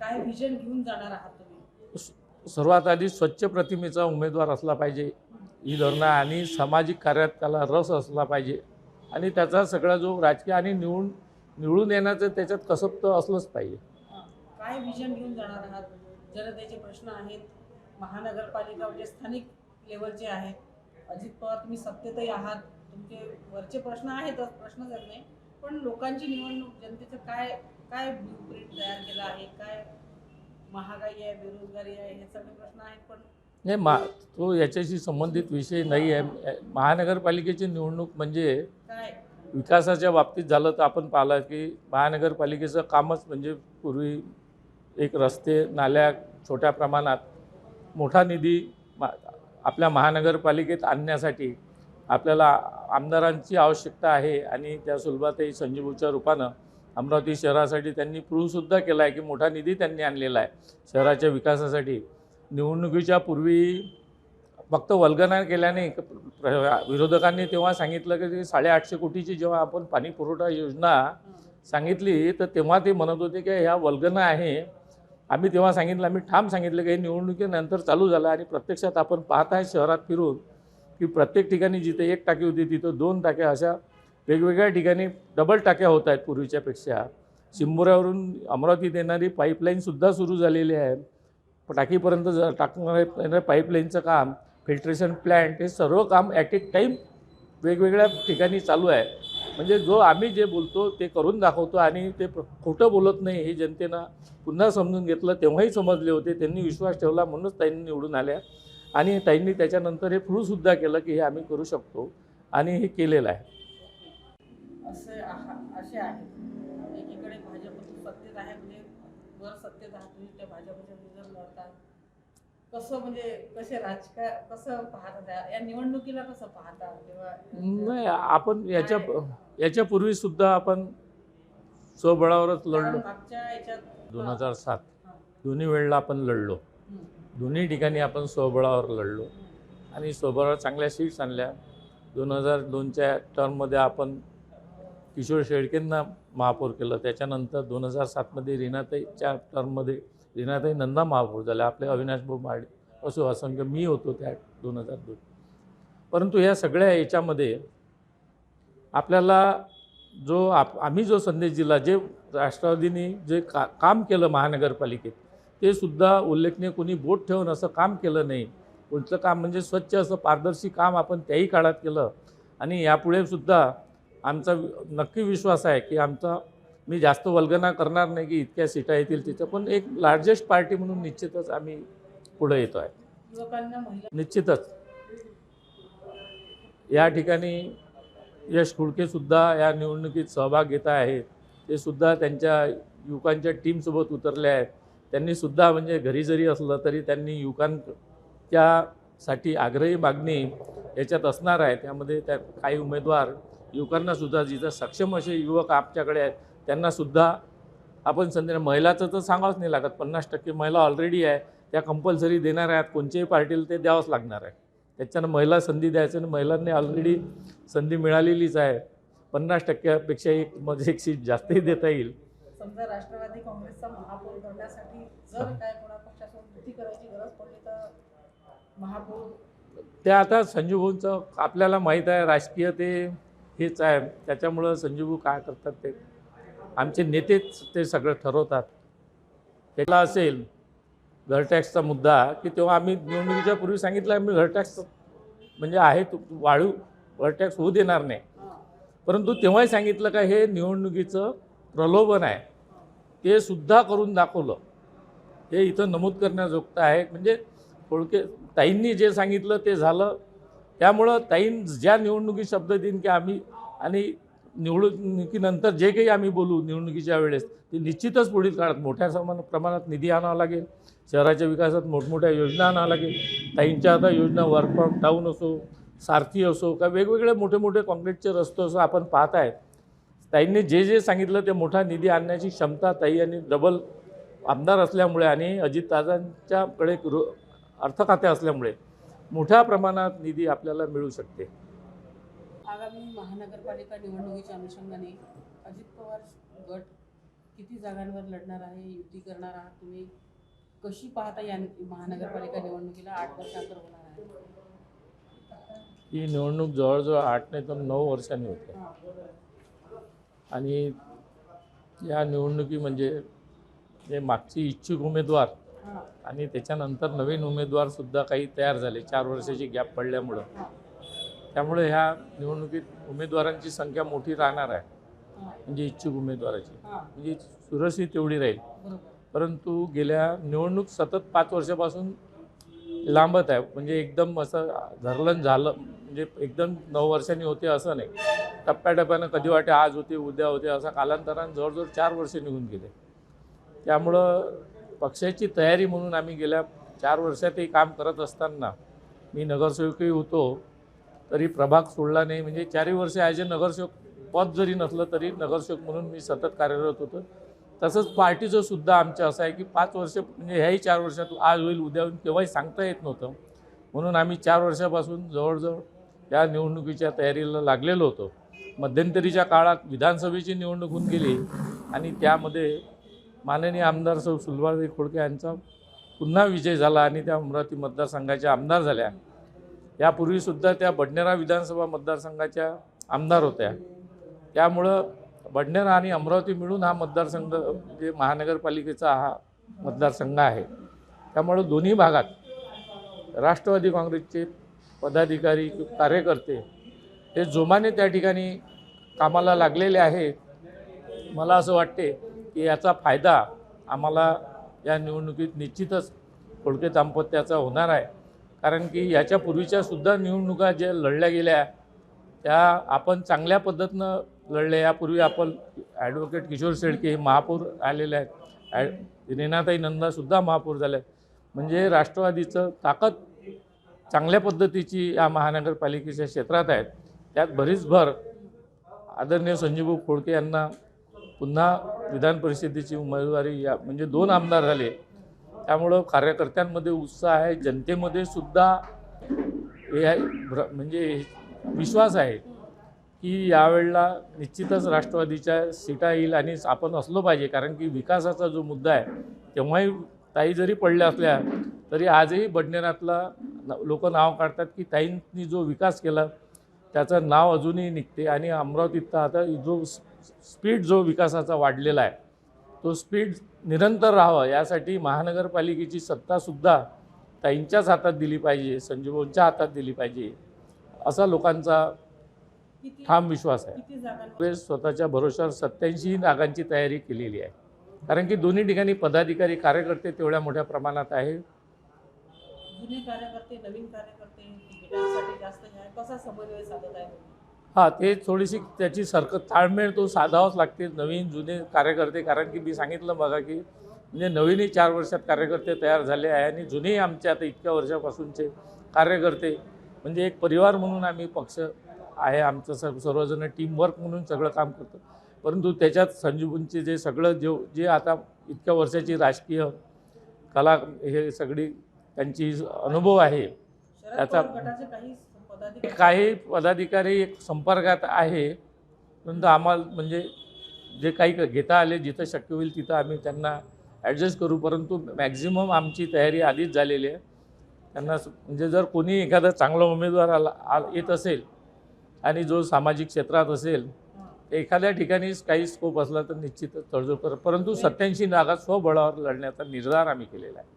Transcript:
काय व्हिजन घेऊन जाणार आहात तुम्ही? सर्वात आधी स्वच्छ प्रतिमेचा उमेदवार असला पाहिजे. ही धरणं आणि सामाजिक कार्यात त्याला रस असला पाहिजे. आणि त्याचा सगळा जो राजकीय आणि निवडून निवडून येण्याचं त्याच्यात कसब तर असलंच पाहिजे. काय व्हिजन घेऊन जाणार आहात? जनतेचे प्रश्न आहेत. महानगरपालिका म्हणजे स्थानिक लेवलचे आहेत. अजित पवार तुम्ही सत्तेतही आहात. तुमचे वरचे प्रश्न आहेतच प्रश्नच येत नाही. पण लोकांची निवडणूक जनतेचं काय काय प्रिंट तयार केला आहे? काय महागाई आहे बेरोजगारी आहे हे सगळे प्रश्न आहेत पण नाही मा तो याच्याशी संबंधित विषय नाही आहे. महानगरपालिकेची निवडणूक म्हणजे काय? विकासाच्या बाबतीत झालं तर आपण पाहिलं की महानगरपालिकेचं कामच म्हणजे पूर्वी एक रस्ते नाल्या छोट्या प्रमाणात मोठा निधी मा आपल्या महानगरपालिकेत आणण्यासाठी आपल्याला आमदारांची आवश्यकता आहे आणि त्या सुलभाताई संजीवच्या रूपानं अमरावती शहरासाठी त्यांनी प्रूव्हसुद्धा केला आहे की मोठा निधी त्यांनी आणलेला आहे. शहराच्या विकासासाठी. निवडणुकीच्या पूर्वी फक्त वल्गना केल्याने विरोधकांनी तेव्हा सांगितलं की साडेआठशे कोटीची जेव्हा आपण पाणी पुरवठा योजना सांगितली तर तेव्हा ते म्हणत होते की ह्या वल्गना आहे. आम्ही तेव्हा सांगितलं आम्ही ठाम सांगितलं की हे निवडणुकीनंतर चालू झालं आणि प्रत्यक्षात आपण पाहत आहे शहरात फिरून की प्रत्येक ठिकाणी जिथे एक टाकी होती तिथं दोन टाक्या अशा वेगवेगळ्या ठिकाणी डबल टाक्या होत आहेत पूर्वीच्यापेक्षा शिंबोऱ्यावरून अमरावतीत येणारी पाईपलाईनसुद्धा सुरू झालेली आहे. टाकीपर्यंत ज टाकणारे पाईपलाईनचं काम फिल्ट्रेशन प्लॅन्ट हे सर्व काम ॲट ए टाईम वेगवेगळ्या ठिकाणी चालू आहे. म्हणजे जो आम्ही जे बोलतो ते करून दाखवतो आणि ते खोटं बोलत नाही हे जनतेनं पुन्हा समजून घेतलं तेव्हाही समजले होते त्यांनी विश्वास ठेवला म्हणूनच ताईंनी निवडून आल्या. आणि ताईंनी त्याच्यानंतर हे प्रूव्हसुद्धा केलं की हे आम्ही करू शकतो आणि हे केलेलं आहे. असे आहेत. एकीकडे भाजप सत्तेत आहे म्हणजे वर सत्तेत आहात तुम्ही त्या भाजपच्या विरोधात लढतात. कसं म्हणजे कसे राजकारण कसं पाहता त्या या निवडणुकीला कसं पाहता तेव्हा नाही आपण याच्या याच्यापूर्वीसुद्धा आपण स्वबळावरच लढलो. मागच्या याच्यात दोन हजार सात. दोन्ही वेळेला आपण लढलो. दोन्ही ठिकाणी आपण स्वबळावर लढलो. आणि स्वबळावर चांगल्या सीट्स आणल्या. दोन हजार दोनच्या टर्ममध्ये आपण किशोर शेळकेंना महापौर केलं. त्याच्यानंतर दोन हजार सातमध्ये रीनाताईच्या टर्ममध्ये रीनाताई नंदा महापौर झाल्या आपले अविनाश भाऊ माडे असो असंख्य मी होतो त्या दोन हजार दोन. परंतु ह्या सगळ्या याच्यामध्ये आपल्याला जो आप आम्ही जो संदेश दिला जे राष्ट्रवादीने जे का काम केलं महानगरपालिकेत ते सुद्धा उल्लेखनीय कोणी बोट ठेवून असं काम केलं नाही. कोणतं काम म्हणजे स्वच्छ असं पारदर्शी काम आपण त्याही काळात केलं. आणि यापुढे सुद्धा आमचा नक्की विश्वास आहे की आमचा मी जास्त वल्गना करणार नाही की इतक्या सीटा येतील तिथं पण एक लार्जेस्ट पार्टी म्हणून निश्चितच आम्ही पुढे येतो आहे. निश्चितच. या ठिकाणी यश खुडकेसुद्धा या निवडणुकीत सहभाग घेत आहेत. ते सुद्धा त्यांच्या युवकांच्या टीमसोबत उतरले आहेत. त्यांनीसुद्धा म्हणजे घरी जरी असलं तरी त्यांनी युवकांच्यासाठी आग्रही मागणी याच्यात असणार आहे. त्यामध्ये त्या काही उमेदवार युवकांनासुद्धा जिथं सक्षम असे युवक आमच्याकडे आहेत त्यांनासुद्धा आपण संधी महिलाचं तर सांगावंच नाही लागत. पन्नास टक्के महिला ऑलरेडी आहे. त्या कंपल्सरी देणार आहेत. कोणत्याही पार्टीला ते द्यावंच लागणार आहे. त्याच्यानं महिला संधी द्यायचं आणि महिलांनी ऑलरेडी संधी मिळालेलीच आहे. पन्नास टक्क्यापेक्षा एक म्हणजे एक सीट जास्तही देता येईल. समजा राष्ट्रवादी काँग्रेसचा महापौर करण्यासाठी जर काय कोणा पक्षासोबत युती करायची गरज पडली तर महापौर ते आता संजू भाऊंचं आपल्याला माहीत आहे. राजकीय ते हेच आहे. त्याच्यामुळं संजीवू काय करतात ते? आमचे नेतेच ते सगळं ठरवतात. त्याला असेल घर टॅक्सचा मुद्दा की तेव्हा आम्ही निवडणुकीच्या पूर्वी सांगितलं आम्ही घर टॅक्स म्हणजे आहे तो वाढू घर टॅक्स होऊ देणार नाही. परंतु तेव्हाही सांगितलं का हे निवडणुकीचं प्रलोभन आहे. ते सुद्धा करून दाखवलं. हे इथं नमूद करण्याजोगतं आहे. म्हणजे थोडके ताईंनी जे सांगितलं ते झालं. त्यामुळं ताईं ज्या निवडणुकीत शब्द देईन की आम्ही आणि निवडणुकीनंतर जे काही आम्ही बोलू निवडणुकीच्या वेळेस ते निश्चितच पुढील काळात मोठ्या समान प्रमाणात निधी आणावा लागेल. शहराच्या विकासात मोठमोठ्या योजना आणावं लागेल. ताईंच्या आता योजना वर्क फ्रॉम टाऊन असो सारथी असो का वेगवेगळे मोठे मोठे काँक्रीटचे रस्ते असो आपण पाहत आहेत ताईंनी जे जे सांगितलं ते मोठा निधी आणण्याची क्षमता ताई आणि डबल आमदार असल्यामुळे आणि अजितदादांच्याकडे रो अर्थ खाते असल्यामुळे मोठ्या प्रमाणात निधी आपल्याला मिळू शकते आगामी महानगरपालिका निवडणुकीच्या अनुषंगाने अजित पवार गट किती जागांवर लढणार आहे युती करणार आहात तुम्ही कशी पाहता या महानगरपालिका निवडणुकीला आठ वर्षांतर होणार आहे ही निवडणूक जवळजवळ आठ नाही तर नऊ वर्षांनी होते. आणि या निवडणुकी म्हणजे जे मागची इच्छुक उमेदवार. आणि त्याच्यानंतर नवीन उमेदवारसुद्धा काही तयार झाले. चार वर्षाची गॅप पडल्यामुळं. त्यामुळे ह्या निवडणुकीत उमेदवारांची संख्या मोठी राहणार आहे. म्हणजे इच्छुक उमेदवाराची. म्हणजे सुरक्षित तेवढी राहील. परंतु गेल्या निवडणूक सतत पाच वर्षापासून लांबत आहे. म्हणजे एकदम असं धरलं झालं. म्हणजे एकदम नऊ वर्षांनी होते असं नाही. टप्प्याटप्प्यानं कधी वाटे आज होते उद्या होते असं कालांतरानं जवळजवळ चार वर्ष निघून गेले. त्यामुळं पक्षाची तयारी म्हणून आम्ही गेल्या चार वर्षातही काम करत असताना मी नगरसेवकही होतो तरी प्रभाग सोडला नाही. म्हणजे चारही वर्ष ॲज ए नगरसेवक पद जरी नसलं तरी नगरसेवक म्हणून मी सतत कार्यरत होतो. तसंच पार्टीचं सुद्धा आमचं असं आहे की पाच वर्ष म्हणजे ह्याही चार वर्षात आज होईल उद्या होईल केव्हाही सांगता येत नव्हतं. म्हणून आम्ही चार वर्षापासून जवळजवळ या निवडणुकीच्या तयारीला लागलेलो होतो. मध्यंतरीच्या काळात विधानसभेची निवडणूक होऊन गेली आणि त्यामध्ये माननीय आमदार सौ सुलभादेवी खोडके यांचा पुन्हा विजय झाला आणि त्या अमरावती मतदारसंघाच्या आमदार झाल्या. यापूर्वीसुद्धा त्या बडनेरा विधानसभा मतदारसंघाच्या आमदार होत्या. त्यामुळं बडनेरा आणि अमरावती मिळून हा मतदारसंघ म्हणजे महानगरपालिकेचा हा मतदारसंघ आहे. त्यामुळं दोन्ही भागात राष्ट्रवादी काँग्रेसचे पदाधिकारी कार्यकर्ते हे जोमाने त्या ठिकाणी कामाला लागलेले आहेत. मला असं वाटते की याचा फायदा आम्हाला या निवडणुकीत निश्चितच खोडके दाम्पत्याचा होणार आहे. कारण की याच्यापूर्वीच्या सुद्धा निवडणुका ज्या लढल्या गेल्या त्या आपण चांगल्या पद्धतीनं लढले यापूर्वी आपण ॲडव्होकेट किशोर शेळके हे महापौर आलेले आहेत. ॲड रेनाताई नंदासुद्धा महापौर झाल्या आहेत. म्हणजे राष्ट्रवादीचं ताकद चांगल्या पद्धतीची या महानगरपालिकेच्या क्षेत्रात आहेत त्यात बरीच भर आदरणीय संजीवभाऊ खोडके यांना पुन्हा विधान परिषदेची उमेदवारी या म्हणजे दोन आमदार झाले. त्यामुळं कार्यकर्त्यांमध्ये उत्साह आहे. जनतेमध्ये सुद्धा हे आहे भ्र- म्हणजे विश्वास आहे की यावेळेला निश्चितच राष्ट्रवादीच्या सीटा येईल आणि आपण असलो पाहिजे. कारण की विकासाचा जो मुद्दा आहे तेव्हाही ताई जरी पडल्या असल्या तरी आजही बडनेरातला लोक नाव काढतात की ताईंनी जो विकास केला त्याचं नाव अजूनही निघते. आणि अमरावतीत आता जो स्पीड जो विकासाचा वाढलेला आहे तो स्पीड निरंतर राहावा यासाठी महानगरपालिकेची सत्तासुद्धा ताईंच्याच हातात दिली पाहिजे संजीवनच्या हातात दिली पाहिजे असा लोकांचा ठाम विश्वास आहे. काँग्रेस स्वतःच्या भरोश्यावर सत्याऐंशी जागांची तयारी केलेली आहे. कारण की दोन्ही ठिकाणी पदाधिकारी कार्यकर्ते तेवढ्या मोठ्या प्रमाणात आहे जुने कार्यकर्ते नवीन कार्यकर्ते जास्त कसा समन्वय साधत आहे? हां ते थोडीशी त्याची सरक ताळमेळ तो साधावाच लागते नवीन जुने कार्यकर्ते. कारण की मी सांगितलं बघा की म्हणजे नवीनही चार वर्षात कार्यकर्ते तयार झाले आहे आणि जुनेही आमचे आता इतक्या वर्षापासूनचे कार्यकर्ते. म्हणजे एक परिवार म्हणून आम्ही पक्ष आहे आमचं सर्व सर्वजण टीमवर्क म्हणून सगळं काम करतो. परंतु त्याच्यात संजीवनचे जे सगळं जे जे आता इतक्या वर्षाची राजकीय कला हे सगळी त्यांची अनुभव आहे. त्याचा- काही पदाधिकारी काही पदाधिकारी एक संपर्कात आहे. परंतु आम्हाला म्हणजे जे काही घेता आले जिथं शक्य होईल तिथं आम्ही त्यांना ॲडजस्ट करू. परंतु मॅक्झिमम आमची तयारी आधीच झालेली आहे. त्यांना म्हणजे जर कोणी एखादा चांगला उमेदवार आला आ येत असेल आणि जो सामाजिक क्षेत्रात असेल एखाद्या ठिकाणी काही स्कोप असला तर निश्चितच तडजोड कर. परंतु सत्याऐंशी जागा स्वबळावर लढण्याचा निर्धार आम्ही केलेला आहे.